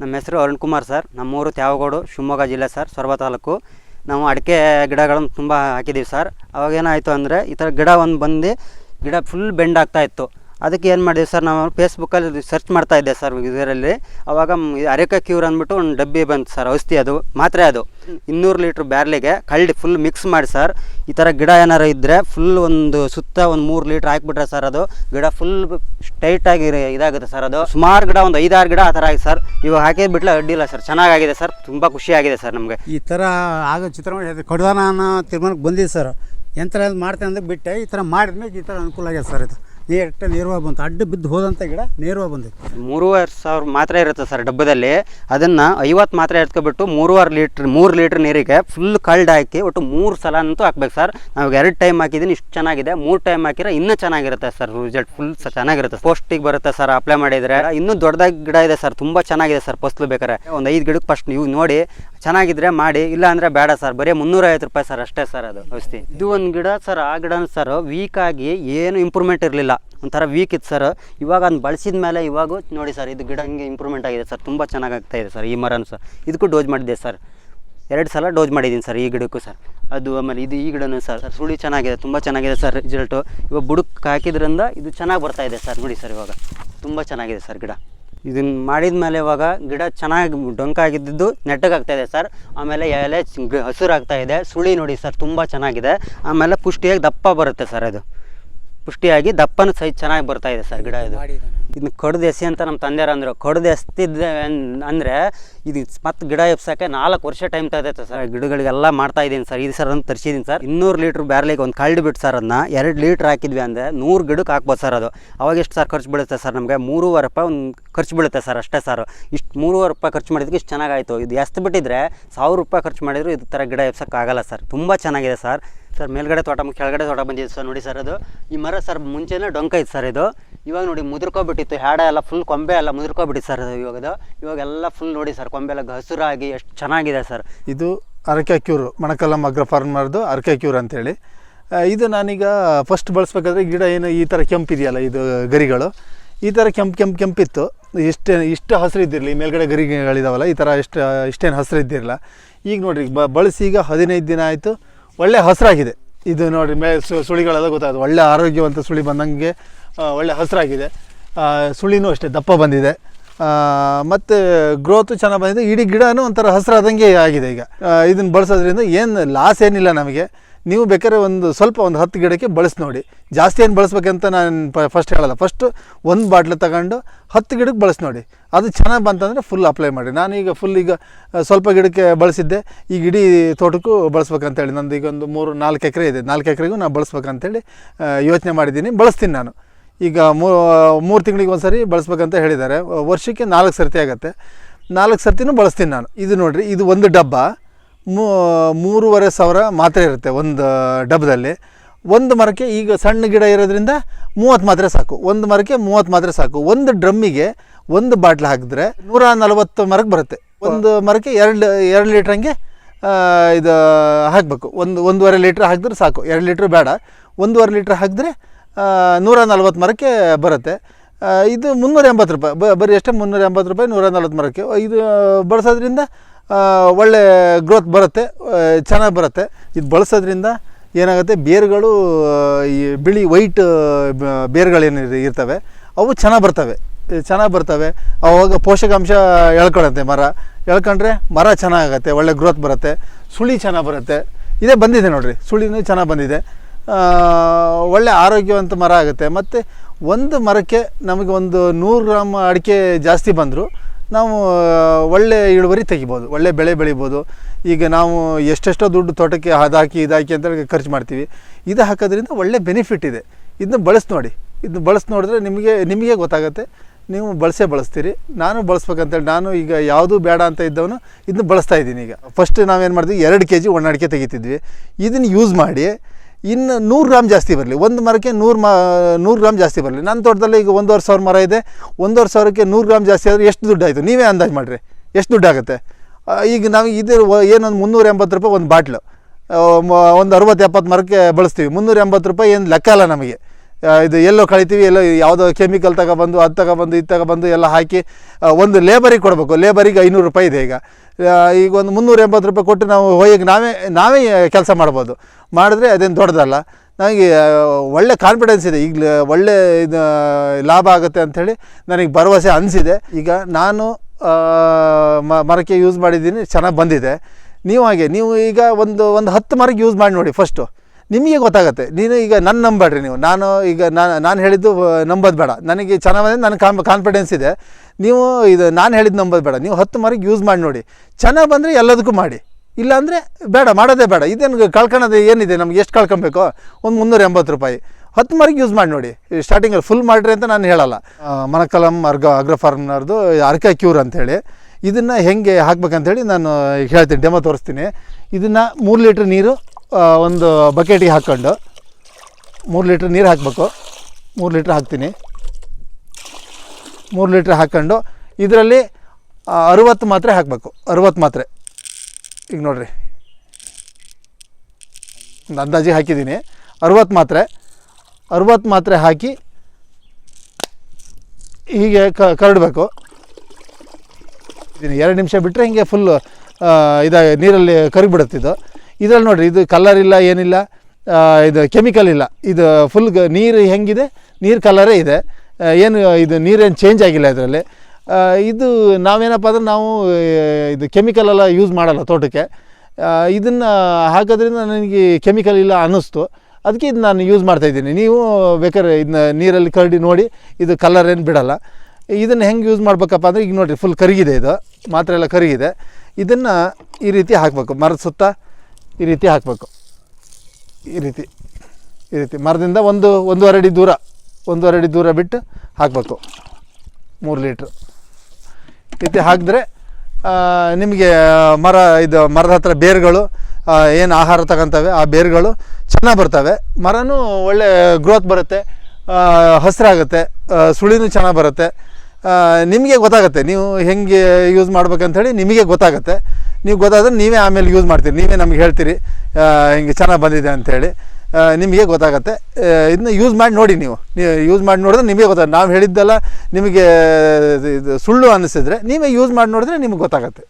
ನಮ್ಮ ಹೆಸರು ಅರುಣ್ ಕುಮಾರ್ ಸರ್. ನಮ್ಮೂರು ತ್ಯಾವಗೋಡು, ಶಿವಮೊಗ್ಗ ಜಿಲ್ಲೆ ಸರ್, ಸೊರಬ ತಾಲೂಕು. ನಾವು ಅಡಿಕೆ ಗಿಡಗಳನ್ನು ತುಂಬ ಹಾಕಿದ್ದೀವಿ ಸರ್. ಅವಾಗ ಏನಾಯಿತು ಅಂದರೆ ಈ ಥರ ಗಿಡ ಒಂದು ಬಂದು ಗಿಡ ಫುಲ್ ಬೆಂಡ್ ಆಗ್ತಾ ಇತ್ತು. ಅದಕ್ಕೆ ಏನು ಮಾಡಿದೆ ಸರ್, ನಾವು ಫೇಸ್ಬುಕ್ಕಲ್ಲಿ ಸರ್ಚ್ ಮಾಡ್ತಾ ಇದ್ದೆ ಸರ್ ಇದರಲ್ಲಿ. ಅವಾಗ ಅರೆಕ ಕ್ಯೂರ್ ಅಂದ್ಬಿಟ್ಟು ಒಂದು ಡಬ್ಬಿ ಬಂತು ಸರ್, ಔಷಧಿ ಅದು, ಮಾತ್ರೆ ಅದು. ಇನ್ನೂರು ಲೀಟ್ರ್ ಬ್ಯಾರ್ಲಿಗೆ ಕಳ್ಳಿ ಫುಲ್ ಮಿಕ್ಸ್ ಮಾಡಿ ಸರ್. ಈ ಥರ ಗಿಡ ಏನಾರು ಇದ್ದರೆ ಫುಲ್ ಒಂದು ಸುತ್ತ ಒಂದು ಮೂರು ಲೀಟ್ರ್ ಹಾಕ್ಬಿಟ್ರೆ ಸರ್ ಅದು, ಗಿಡ ಫುಲ್ ಸ್ಟೈಟಾಗಿ ಇದಾಗುತ್ತೆ ಸರ್ ಅದು. ಸುಮಾರು ಗಿಡ, ಒಂದು ಐದಾರು ಗಿಡ ಆ ಥರ ಆಗಿದೆ ಸರ್. ಇವಾಗ ಹಾಕಿದ್ಬಿಟ್ಲೆ ಅಡ್ಡಿಲ್ಲ ಸರ್, ಚೆನ್ನಾಗಾಗಿದೆ ಸರ್, ತುಂಬ ಖುಷಿಯಾಗಿದೆ ಸರ್ ನಮಗೆ. ಈ ಥರ ಆಗೋ ಚಿತ್ರಣ ಕೊಡದಾನ ಅನ್ನೋ ತೀರ್ಮಾನಕ್ಕೆ ಬಂದಿದೆ ಸರ್. ಎಂಥ ಮಾಡ್ತೇನೆ ಅಂದ್ರೆ ಬಿಟ್ಟೆ, ಈ ಥರ ಮಾಡಿದ್ಮೇಲೆ ಈ ಥರ ಅನುಕೂಲ ಆಗಿದೆ ಸರ್ ಇದು. ನೇರಟ್ಟು ನೇರವಾಗಿ ಬಂತು. ಅಡ್ಡ ಬಿದ್ದು ಹೋದಂಥ ಗಿಡ ನೇರವಾಗಿ ಬಂದೈತೆ ಮೂರುವರೆ ಸಾವಿರ ಮಾತ್ರ ಇರುತ್ತೆ ಸರ್ ಡಬ್ಬದಲ್ಲಿ. ಅದನ್ನು ಐವತ್ತು ಮಾತ್ರ ಎತ್ಕೊಬಿಟ್ಟು ಮೂರುವರೆ ಲೀಟ್ರ್, ಮೂರು ಲೀಟ್ರ್ ನೀರಿಗೆ ಫುಲ್ ಕಲ್ಡ್ ಹಾಕಿ ಒಟ್ಟು ಮೂರು ಸಲ ಅಂತೂ ಹಾಕ್ಬೇಕು ಸರ್. ನಾವು ಎರಡು ಟೈಮ್ ಹಾಕಿದ್ದೀನಿ ಇಷ್ಟು ಚೆನ್ನಾಗಿದೆ. ಮೂರು ಟೈಮ್ ಹಾಕಿದ್ರೆ ಇನ್ನೂ ಚೆನ್ನಾಗಿರುತ್ತೆ ಸರ್ ರಿಸಲ್ಟ್ ಫುಲ್ ಚೆನ್ನಾಗಿರುತ್ತೆ. ಪೋಸ್ಟಿಗೆ ಬರುತ್ತೆ ಸರ್ ಅಪ್ಲೈ ಮಾಡಿದರೆ. ಇನ್ನೂ ದೊಡ್ಡದಾಗಿ ಗಿಡ ಇದೆ ಸರ್, ತುಂಬ ಚೆನ್ನಾಗಿದೆ ಸರ್, ಫಸ್ಲು ಬೇಕಾರೆ ಒಂದು ಐದು ಗಿಡಕ್ಕೆ ಫಸ್ಟ್ ನೀವು ನೋಡಿ ಚೆನ್ನಾಗಿದ್ರೆ ಮಾಡಿ ಇಲ್ಲ ಅಂದರೆ ಬೇಡ ಸರ್. ಬರೀ ಮುನ್ನೂರೈವತ್ತು ರೂಪಾಯಿ ಸರ್ ಅಷ್ಟೇ ಸರ್ ಅದು ಔಷಧಿ. ಇದು ಒಂದು ಗಿಡ ಸರ್, ಆ ಗಿಡ ಸರ್ ವೀಕ್ ಆಗಿ ಏನು ಇಂಪ್ರೂವ್ಮೆಂಟ್ ಇರಲಿಲ್ಲ. ಒಂಥರ ವೀಕ್ ಇತ್ತು ಸರ್. ಇವಾಗ ಅದನ್ನ ಬಳಸಿದ ಮೇಲೆ ಇವಾಗ ನೋಡಿ ಸರ್, ಇದು ಗಿಡ ಹಿಂಗೆ ಇಂಪ್ರೂವ್ಮೆಂಟ್ ಆಗಿದೆ ಸರ್. ತುಂಬ ಚೆನ್ನಾಗಿ ಆಗ್ತಾ ಇದೆ ಸರ್ ಈ ಮರನೂ ಸರ್. ಇದಕ್ಕೂ ಡೋಸ್ ಮಾಡಿದ್ದೆ ಸರ್. ಎರಡು ಸಲ ಡೋಸ್ ಮಾಡಿದ್ದೀನಿ ಸರ್ ಈ ಗಿಡಕ್ಕೂ ಸರ್. ಅದು ಆಮೇಲೆ ಇದು ಈ ಗಿಡನೂ ಸರ್. ಸರ್, ಸುಳಿ ಚೆನ್ನಾಗಿದೆ, ತುಂಬ ಚೆನ್ನಾಗಿದೆ ಸರ್ ರಿಸಲ್ಟು ಇವಾಗ ಬುಡಕ್ಕೆ ಹಾಕಿದ್ರಿಂದ ಇದು ಚೆನ್ನಾಗಿ ಬರ್ತಾ ಇದೆ ಸರ್. ನೋಡಿ ಸರ್ ಇವಾಗ. ತುಂಬ ಚೆನ್ನಾಗಿದೆ ಸರ್ ಗಿಡ. ಇದನ್ನ ಮಾಡಿದ ಮೇಲೆ ಇವಾಗ ಗಿಡ ಚೆನ್ನಾಗಿ ಡೊಂಕಾಗಿದ್ದು ನೆಟ್ಟಗಾಗ್ತಾ ಇದೆ ಸರ್. ಆಮೇಲೆ ಎಲೆ ಹಸಿರಾಗ್ತಾ ಇದೆ. ಸುಳಿ ನೋಡಿ ಸರ್, ತುಂಬ ಚೆನ್ನಾಗಿದೆ. ಆಮೇಲೆ ಪುಷ್ಟಿಯಾಗಿ ದಪ್ಪ ಬರುತ್ತೆ ಸರ್ ಅದು. ಪುಷ್ಟಿಯಾಗಿ ದಪ್ಪನ ಸೈಜ್ ಚೆನ್ನಾಗಿ ಬರ್ತಾ ಇದೆ ಸರ್ ಗಿಡ ಇದು. ಇದನ್ನ ಕಡ್ದು ಎಸಿ ಅಂತ ನಮ್ಮ ತಂದೆಯವ್ರು ಅಂದರು. ಕಡ್ದು ಎಸ್ತಿದ್ದೆ ಅಂದರೆ ಇದು ಮತ್ತೆ ಗಿಡ ಎಬ್ಸೋಕ್ಕೆ ನಾಲ್ಕು ವರ್ಷ ಟೈಮ್ ತಗೈತೆ ಸರ್. ಗಿಡಗಳಿಗೆಲ್ಲ ಮಾಡ್ತಾ ಇದ್ದೀನಿ ಸರ್. ಇದು ಸರ್ ಅಂತ ತರಿಸಿದ್ದೀನಿ ಸರ್. ಇನ್ನೂರು ಲೀಟ್ರ್ ಬ್ಯಾರ್ಲಿಗೆ ಒಂದು ಕಳ್ದು ಬಿಟ್ಟು ಸರ್ ಅದನ್ನ ಎರಡು ಲೀಟ್ರ್ ಹಾಕಿದ್ವಿ ಅಂದರೆ ನೂರು ಗಿಡಕ್ಕೆ ಹಾಕ್ಬೋದು ಸರ್ ಅದು. ಅವಾಗ ಎಷ್ಟು ಸರ್ ಖರ್ಚು ಬೀಳುತ್ತೆ ಸರ್ ನಮಗೆ? ಮೂರುವರೆ ರೂಪಾಯಿ ಒಂದು ಖರ್ಚು ಬೀಳುತ್ತೆ ಸರ್ ಅಷ್ಟೇ ಸರ್. ಇಷ್ಟು ಮೂರುವರೆ ರೂಪಾಯಿ ಖರ್ಚು ಮಾಡಿದ್ದಕ್ಕೆ ಇಷ್ಟು ಚೆನ್ನಾಗಾಯಿತು. ಇದು ಎಷ್ಟು ಬಿಟ್ಟಿದ್ರೆ ಸಾವಿರ ರೂಪಾಯಿ ಖರ್ಚು ಮಾಡಿದ್ರು ಇದು ಥರ ಗಿಡ ಎಬ್ಸೋಕ್ಕಾಗಲ್ಲ ಸರ್. ತುಂಬ ಚೆನ್ನಾಗಿದೆ ಸರ್. ಸರ್, ಮೇಲ್ಗಡೆ ತೋಟ ಕೆಳಗಡೆ ತೋಟ ಬಂದಿದೆ ಸರ್ ನೋಡಿ ಸರ್ ಅದು. ಈ ಮರ ಸರ್ ಮುಂಚೆನೇ ಡೊಂಕ ಸರ್ ಇದು. ಇವಾಗ ನೋಡಿ ಮುದುರ್ಕೊಬಿಟ್ಟಿತ್ತು ಹ್ಯಾಡ ಎಲ್ಲ ಫುಲ್ ಕೊಂಬೆ ಎಲ್ಲ ಮುದುರ್ಕೊಬಿಟ್ಟಿತ್ತು ಸರ್ ಅದು ಇವಾಗದು ಇವಾಗೆಲ್ಲ ಫುಲ್ ನೋಡಿ ಸರ್ ಕೊಂಬೆ ಎಲ್ಲ ಹಸುರಾಗಿ ಎಷ್ಟು ಚೆನ್ನಾಗಿದೆ ಸರ್ ಇದು ಅರಕೆ ಕ್ಯೂರು ಮಣಕಲ್ಲಂ ಅಗ್ರ ಫಾರ್ಮರ್ದು ಅರಕೆ ಕ್ಯೂರ್ ಅಂತೇಳಿ. ಆ, ಇದು ನಾನೀಗ ಫಸ್ಟ್ ಬಳಸ್ಬೇಕಾದ್ರೆ ಗಿಡ ಏನು ಈ ಥರ ಕೆಂಪಿದೆಯಲ್ಲ ಇದು ಗರಿಗಳು. ಈ ಥರ ಕೆಂಪು ಕೆಂಪು ಕೆಂಪಿತ್ತು ಇಷ್ಟೇ ಇಷ್ಟು ಹಸಿರು ಇದ್ದಿರಲಿ ಮೇಲ್ಗಡೆ ಗರಿಗಳಿದಾವಲ್ಲ ಈ ಥರ ಇಷ್ಟು ಇಷ್ಟೇನು ಹಸಿರು ಇದ್ದಿರಲ್ಲ ಈಗ ನೋಡಿರಿ ಬ ಬಳಸಿ ಈಗ ಹದಿನೈದು ದಿನ ಆಯಿತು. ಒಳ್ಳೆ ಹಸಿರಾಗಿದೆ. ಇದು ನೋಡಿರಿ ಮೇ ಸುಳಿಗಳೆಲ್ಲ ಗೊತ್ತಾಗುತ್ತೆ. ಒಳ್ಳೆ ಆರೋಗ್ಯವಂತ ಸುಳಿ ಬಂದಂಗೆ ಒಳ್ಳೆ ಹಸಿರಾಗಿದೆ. ಸುಳಿನೂ ಅಷ್ಟೇ, ದಪ್ಪ ಬಂದಿದೆ. ಮತ್ತು ಗ್ರೋತು ಚೆನ್ನಾಗಿ ಬಂದಿದೆ. ಇಡೀ ಗಿಡನೂ ಒಂಥರ ಹಸಿರಾದಂಗೆ ಆಗಿದೆ ಈಗ. ಇದನ್ನು ಬಳಸೋದ್ರಿಂದ ಏನು ಲಾಸ್ ಏನಿಲ್ಲ ನಮಗೆ. ನೀವು ಬೇಕಾದ್ರೆ ಒಂದು ಸ್ವಲ್ಪ ಒಂದು ಹತ್ತು ಗಿಡಕ್ಕೆ ಬಳಸಿ ನೋಡಿ. ಜಾಸ್ತಿ ಏನು ಬಳಸ್ಬೇಕಂತ ನಾನು ಫಸ್ಟ್ ಹೇಳಲ್ಲ. ಫಸ್ಟ್ ಒಂದು ಬಾಟ್ಲು ತಗೊಂಡು ಹತ್ತು ಗಿಡಕ್ಕೆ ಬಳಸಿ ನೋಡಿ. ಅದು ಚೆನ್ನಾಗಿ ಬಂತಂದರೆ ಫುಲ್ ಅಪ್ಲೈ ಮಾಡಿ. ನಾನು ಈಗ ಫುಲ್ ಈಗ ಸ್ವಲ್ಪ ಗಿಡಕ್ಕೆ ಬಳಸಿದ್ದೆ. ಈಗ ಇಡೀ ತೋಟಕ್ಕೂ ಬಳಸ್ಬೇಕಂತೇಳಿ. ನಂದು ಈಗ ಒಂದು ಮೂರು ನಾಲ್ಕು ಎಕರೆ ಇದೆ. ನಾಲ್ಕು ಎಕರೆಗೂ ನಾನು ಬಳಸ್ಬೇಕಂತೇಳಿ ಯೋಚನೆ ಮಾಡಿದ್ದೀನಿ. ಬಳಸ್ತೀನಿ ನಾನು. ಈಗ ಮೂರು ತಿಂಗಳಿಗೆ ಒಂದು ಸರಿ ಬಳಸ್ಬೇಕಂತ ಹೇಳಿದ್ದಾರೆ. ವರ್ಷಕ್ಕೆ ನಾಲ್ಕು ಸರ್ತಿ ಆಗುತ್ತೆ. ನಾಲ್ಕು ಸರ್ತಿನೂ ಬಳಸ್ತೀನಿ ನಾನು. ಇದು ನೋಡಿರಿ, ಇದು ಒಂದು ಡಬ್ಬ. ಮೂರುವರೆ ಸಾವಿರ ಮಾತ್ರೆ ಇರುತ್ತೆ ಒಂದು ಡಬ್ಬದಲ್ಲಿ. ಒಂದು ಮರಕ್ಕೆ ಈಗ ಸಣ್ಣ ಗಿಡ ಇರೋದ್ರಿಂದ ಮೂವತ್ತು ಮಾತ್ರೆ ಸಾಕು. ಒಂದು ಮರಕ್ಕೆ ಮೂವತ್ತು ಮಾತ್ರೆ ಸಾಕು. ಒಂದು ಡ್ರಮ್ಮಿಗೆ ಒಂದು ಬಾಟ್ಲ್ ಹಾಕಿದ್ರೆ ನೂರ ನಲವತ್ತು ಮರಕ್ಕೆ ಬರುತ್ತೆ. ಒಂದು ಮರಕ್ಕೆ ಎರಡು ಎರಡು ಲೀಟ್ರ್ ಹಂಗೆ ಇದು ಹಾಕಬೇಕು. ಒಂದು, ಒಂದೂವರೆ ಲೀಟ್ರ್ ಹಾಕಿದ್ರೆ ಸಾಕು. ಎರಡು ಲೀಟ್ರ್ ಬೇಡ. ಒಂದೂವರೆ ಲೀಟ್ರ್ ಹಾಕಿದ್ರೆ ನೂರ ನಲ್ವತ್ತು ಮರಕ್ಕೆ ಬರುತ್ತೆ. ಇದು ಮುನ್ನೂರ ಎಂಬತ್ತು ರೂಪಾಯಿ. ಬ, ಬರೀ ಎಷ್ಟೇ ಮುನ್ನೂರ ಎಂಬತ್ತು ರೂಪಾಯಿ ನೂರ ನಲ್ವತ್ತು ಮರಕ್ಕೆ. ಇದು ಬಳಸೋದ್ರಿಂದ ಒಳ್ಳೆ ಗ್ರೋತ್ ಬರುತ್ತೆ ಚೆನ್ನಾಗಿ ಬರುತ್ತೆ. ಇದು ಬಳಸೋದ್ರಿಂದ ಏನಾಗುತ್ತೆ, ಬೇರುಗಳು ಈ ಬಿಳಿ ವೈಟ್ ಬೇರುಗಳೇನು ಇರ್ತವೆ. ಅವು ಚೆನ್ನಾಗಿ ಬರ್ತವೆ. ಚೆನ್ನಾಗಿ ಬರ್ತವೆ. ಅವಾಗ ಪೋಷಕಾಂಶ ಎಳ್ಕೊಳತ್ತೆ ಮರ. ಎಳ್ಕೊಂಡ್ರೆ ಮರ ಚೆನ್ನಾಗುತ್ತೆ, ಒಳ್ಳೆ ಗ್ರೋತ್ ಬರುತ್ತೆ. ಸುಳಿ ಚೆನ್ನಾಗಿ ಬರುತ್ತೆ. ಇದೇ ಬಂದಿದೆ ನೋಡಿರಿ. ಸುಳಿನೂ ಚೆನ್ನಾಗಿ ಬಂದಿದೆ. ಒಳ್ಳೆ ಆರೋಗ್ಯವಂತ ಮರ ಆಗುತ್ತೆ. ಮತ್ತು ಒಂದು ಮರಕ್ಕೆ ನಮಗೆ ಒಂದು ನೂರು ಗ್ರಾಮ್ ಅಡಿಕೆ ಜಾಸ್ತಿ ಬಂದರೂ ನಾವು ಒಳ್ಳೆ ಇಳುವರಿ ತೆಗಿಬೋದು. ಒಳ್ಳೆ ಬೆಳೆ ಬೆಳಿಬೋದು. ಈಗ ನಾವು ಎಷ್ಟೆಷ್ಟೋ ದುಡ್ಡು ತೋಟಕ್ಕೆ ಅದಾಕಿ ಇದಾಕಿ ಅಂತ ಖರ್ಚು ಮಾಡ್ತೀವಿ. ಇದು ಹಾಕೋದ್ರಿಂದ ಒಳ್ಳೆ ಬೆನಿಫಿಟ್ ಇದೆ. ಇದನ್ನ ಬಳಸಿ ನೋಡಿ. ಇದನ್ನ ಬಳಸಿ ನೋಡಿದ್ರೆ ನಿಮಗೆ ನಿಮಗೆ ಗೊತ್ತಾಗುತ್ತೆ. ನೀವು ಬಳಸೇ ಬಳಸ್ತೀರಿ. ನಾನು ಬಳಸ್ಬೇಕಂತೇಳಿ ನಾನು ಈಗ ಯಾವುದೂ ಬೇಡ ಅಂತ ಇದ್ದವನು ಇದನ್ನ ಬಳಸ್ತಾ ಇದ್ದೀನಿ ಈಗ. ಫಸ್ಟ್ ನಾವೇನು ಮಾಡ್ತೀವಿ? ಎರಡು ಕೆ ಜಿ ಒಣ ಅಡಿಕೆ ತೆಗಿತಿದ್ವಿ. ಇದನ್ನು ಯೂಸ್ ಮಾಡಿ ಇನ್ನು ನೂರು ಗ್ರಾಮ್ ಜಾಸ್ತಿ ಬರಲಿ. ಒಂದು ಮರಕ್ಕೆ ನೂರು ಮ, ನೂರು ಗ್ರಾಮ್ ಜಾಸ್ತಿ ಬರಲಿ. ನನ್ನ ತೋಟದಲ್ಲಿ ಈಗ ಒಂದೂವರೆ ಸಾವಿರ ಮರ ಇದೆ. ಒಂದೂವರೆ ಸಾವಿರಕ್ಕೆ ನೂರು ಗ್ರಾಮ್ ಜಾಸ್ತಿ ಆದರೆ ಎಷ್ಟು ದುಡ್ಡು ಆಯಿತು? ನೀವೇ ಅಂದಾಜು ಮಾಡಿರಿ. ಎಷ್ಟು ದುಡ್ಡು ಆಗುತ್ತೆ? ಈಗ ನಾವು ಇದು ಏನೊಂದು ಮುನ್ನೂರ ಎಂಬತ್ತು ರೂಪಾಯಿ ಒಂದು ಬಾಟ್ಲು. ಒಂದು ಅರವತ್ತು ಎಪ್ಪತ್ತು ಮರಕ್ಕೆ ಬಳಸ್ತೀವಿ. ಮುನ್ನೂರ ಎಂಬತ್ತು ರೂಪಾಯಿ ಏನು ಲೆಕ್ಕ ಅಲ್ಲ ನಮಗೆ. ಇದು ಎಲ್ಲೋ ಕಳಿತೀವಿ, ಎಲ್ಲೋ ಯಾವುದೋ ಕೆಮಿಕಲ್ ತಗೊಬಂದು, ಅದು ತಗೊಬಂದು, ಇದು ತಗೊಬಂದು ಎಲ್ಲ ಹಾಕಿ ಒಂದು ಲೇಬರಿಗೆ ಕೊಡಬೇಕು. ಲೇಬರಿಗೆ ಐನೂರು ರೂಪಾಯಿ ಇದೆ ಈಗ. ಈಗ ಒಂದು ಮುನ್ನೂರ ಎಂಬತ್ತು ರೂಪಾಯಿ ಕೊಟ್ಟು ನಾವು ಹೋಗಿ ನಾವೇ ನಾವೇ ಕೆಲಸ ಮಾಡ್ಬೋದು. ಮಾಡಿದ್ರೆ ಅದೇನು ದೊಡ್ಡದಲ್ಲ. ನನಗೆ ಒಳ್ಳೆ ಕಾನ್ಫಿಡೆನ್ಸ್ ಇದೆ. ಈಗ ಒಳ್ಳೆ ಇದು, ಲಾಭ ಆಗುತ್ತೆ ಅಂಥೇಳಿ ನನಗೆ ಭರವಸೆ ಅನಿಸಿದೆ. ಈಗ ನಾನು ಮರಕ್ಕೆ ಯೂಸ್ ಮಾಡಿದ್ದೀನಿ, ಚೆನ್ನಾಗಿ ಬಂದಿದೆ. ನೀವು ಹಾಗೆ, ನೀವು ಈಗ ಒಂದು ಒಂದು ಹತ್ತು ಮರಕ್ಕೆ ಯೂಸ್ ಮಾಡಿ ನೋಡಿ ಫಸ್ಟು ನಿಮಗೆ ಗೊತ್ತಾಗುತ್ತೆ. ನೀನು ಈಗ ನನ್ನ ನಂಬೇಡ್ರಿ ನೀವು. ನಾನು ಈಗ ನಾನು ನಾನು ಹೇಳಿದ್ದು ನಂಬೋದು ಬೇಡ. ನನಗೆ ಚೆನ್ನಾಗಿ ನನಗೆ ಕಾನ್ಫಿಡೆನ್ಸ್ ಇದೆ. ನೀವು ಇದು ನಾನು ಹೇಳಿದ ನಂಬೋದು ಬೇಡ. ನೀವು ಹತ್ತು ಮಾರಿಗೆ ಯೂಸ್ ಮಾಡಿ ನೋಡಿ. ಚೆನ್ನಾಗಿ ಬಂದರೆ ಎಲ್ಲದಕ್ಕೂ ಮಾಡಿ. ಇಲ್ಲಾಂದರೆ ಬೇಡ, ಮಾಡೋದೇ ಬೇಡ. ಇದೇನು ಕಳ್ಕೊಳೋದು ಏನಿದೆ? ನಮ್ಗೆ ಎಷ್ಟು ಕಳ್ಕೊಬೇಕು? ಒಂದು ಮುನ್ನೂರ ಎಂಬತ್ತು ರೂಪಾಯಿ. ಹತ್ತು ಮರಿಗೆ ಯೂಸ್ ಮಾಡಿ ನೋಡಿ. ಸ್ಟಾರ್ಟಿಂಗಲ್ಲಿ ಫುಲ್ ಮಾಡ್ರಿ ಅಂತ ನಾನು ಹೇಳಲ್ಲ. ಮನಕಲಂ, ಅರ್ಗ ಅಗ್ರಫಾರ್ಮ್ನವ್ರದ್ದು ಅರ್ಕ ಕ್ಯೂರ್ ಅಂಥೇಳಿ ಇದನ್ನು ಹೆಂಗೆ ಹಾಕ್ಬೇಕಂತೇಳಿ ನಾನು ಹೇಳ್ತೀನಿ ಡೆಮೋ ತೋರಿಸ್ತೀನಿ. ಇದನ್ನು ಮೂರು ಲೀಟ್ರ್ ನೀರು ಒಂದು ಬಕೆಟಿಗೆ ಹಾಕ್ಕೊಂಡು ಮೂರು ಲೀಟ್ರ್ ನೀರು ಹಾಕಬೇಕು. ಮೂರು ಲೀಟ್ರ್ ಹಾಕ್ತೀನಿ. ಮೂರು ಲೀಟ್ರ್ ಹಾಕ್ಕೊಂಡು ಇದರಲ್ಲಿ ಅರುವತ್ತು ಮಾತ್ರೆ ಹಾಕಬೇಕು. ಅರುವತ್ತು ಮಾತ್ರೆ. ಈಗ ನೋಡಿರಿ. ಒಂದು ಅಂದಾಜಿಗೆ ಹಾಕಿದ್ದೀನಿ. ಅರುವತ್ತು ಮಾತ್ರೆ. ಅರುವತ್ತು ಮಾತ್ರೆ ಹಾಕಿ ಹೀಗೆ ಕರಡಬೇಕು. ಇದನ್ನು ಎರಡು ನಿಮಿಷ ಬಿಟ್ಟರೆ ಹೀಗೆ ಫುಲ್ ಇದ ನೀರಲ್ಲಿ ಕರಗಿಬಿಡುತ್ತಿದ್ದು ಇದರಲ್ಲಿ ನೋಡಿರಿ, ಇದು ಕಲರ್ ಇಲ್ಲ, ಏನಿಲ್ಲ ಇದು ಕೆಮಿಕಲ್ ಇಲ್ಲ. ಇದು ಫುಲ್ ನೀರು ಹೆಂಗಿದೆ? ನೀರು ಕಲರೇ ಇದೆ. ಏನು, ಇದು ನೀರೇನು ಚೇಂಜ್ ಆಗಿಲ್ಲ ಇದರಲ್ಲಿ. ಇದು ನಾವೇನಪ್ಪ ಅಂದ್ರೆ ನಾವು ಇದು ಕೆಮಿಕಲ್ ಎಲ್ಲ ಯೂಸ್ ಮಾಡಲ್ಲ ತೋಟಕ್ಕೆ. ಇದನ್ನು ಹಾಕೋದ್ರಿಂದ ನನಗೆ ಕೆಮಿಕಲ್ ಇಲ್ಲ ಅನ್ನಿಸ್ತು. ಅದಕ್ಕೆ ಇದು ನಾನು ಯೂಸ್ ಮಾಡ್ತಾಯಿದ್ದೀನಿ ನೀವು ಬೇಕಾದ್ರೆ ಇದನ್ನ ನೀರಲ್ಲಿ ಕರಡಿ ನೋಡಿ, ಇದು ಕಲರ್ ಏನು ಬಿಡಲ್ಲ. ಇದನ್ನು ಹೆಂಗೆ ಯೂಸ್ ಮಾಡ್ಬೇಕಪ್ಪ ಅಂದರೆ, ಈಗ ನೋಡಿರಿ ಫುಲ್ ಕರಿಗಿದೆ ಇದು. ಮಾತ್ರ ಎಲ್ಲ ಕರಿಗಿದೆ. ಇದನ್ನು ಈ ರೀತಿ ಹಾಕಬೇಕು. ಮರದ ಸುತ್ತ ಈ ರೀತಿ ಹಾಕಬೇಕು. ಈ ರೀತಿ ಈ ರೀತಿ ಮರದಿಂದ ಒಂದು, ಒಂದೂವರೆ ಅಡಿ ದೂರ. ಒಂದೂವರೆ ಅಡಿ ದೂರ ಬಿಟ್ಟು ಹಾಕಬೇಕು. ಮೂರು ಲೀಟ್ರ್. ಇತಿ ಹಾಕಿದ್ರೆ ನಿಮಗೆ ಮರ, ಇದು ಮರದ ಹತ್ರ ಬೇರುಗಳು ಏನು ಆಹಾರ ತಗೊಂತವೆ, ಆ ಬೇರುಗಳು ಚೆನ್ನಾಗಿ ಬರ್ತವೆ. ಮರನೂ ಒಳ್ಳೆ ಗ್ರೋತ್ ಬರುತ್ತೆ ಹಸಿರಾಗುತ್ತೆ ಸುಳಿನೂ ಚೆನ್ನಾಗಿ ಬರುತ್ತೆ. ನಿಮಗೆ ಗೊತ್ತಾಗುತ್ತೆ, ನೀವು ಹೆಂಗೆ ಯೂಸ್ ಮಾಡ್ಬೇಕಂಥೇಳಿ ನಿಮಗೆ ಗೊತ್ತಾಗುತ್ತೆ. ನೀವು ಗೊತ್ತಾದ್ರೆ ನೀವೇ ಆಮೇಲೆ ಯೂಸ್ ಮಾಡ್ತೀರಿ, ನೀವೇ ನಮ್ಗೆ ಹೇಳ್ತೀರಿ ಹಿಂಗೆ ಚೆನ್ನಾಗಿ ಬಂದಿದೆ ಅಂಥೇಳಿ. ನಿಮಗೆ ಗೊತ್ತಾಗುತ್ತೆ. ಇದನ್ನ ಯೂಸ್ ಮಾಡಿ ನೋಡಿ ನೀವು. ಯೂಸ್ ಮಾಡಿ ನೋಡಿದ್ರೆ ನಿಮಗೆ ಗೊತ್ತಾಗುತ್ತೆ. ನಾವು ಹೇಳಿದ್ದೆಲ್ಲ ನಿಮಗೆ ಸುಳ್ಳು ಅನ್ನಿಸಿದ್ರೆ ನೀವೇ ಯೂಸ್ ಮಾಡಿ ನೋಡಿದ್ರೆ ನಿಮಗೆ ಗೊತ್ತಾಗುತ್ತೆ.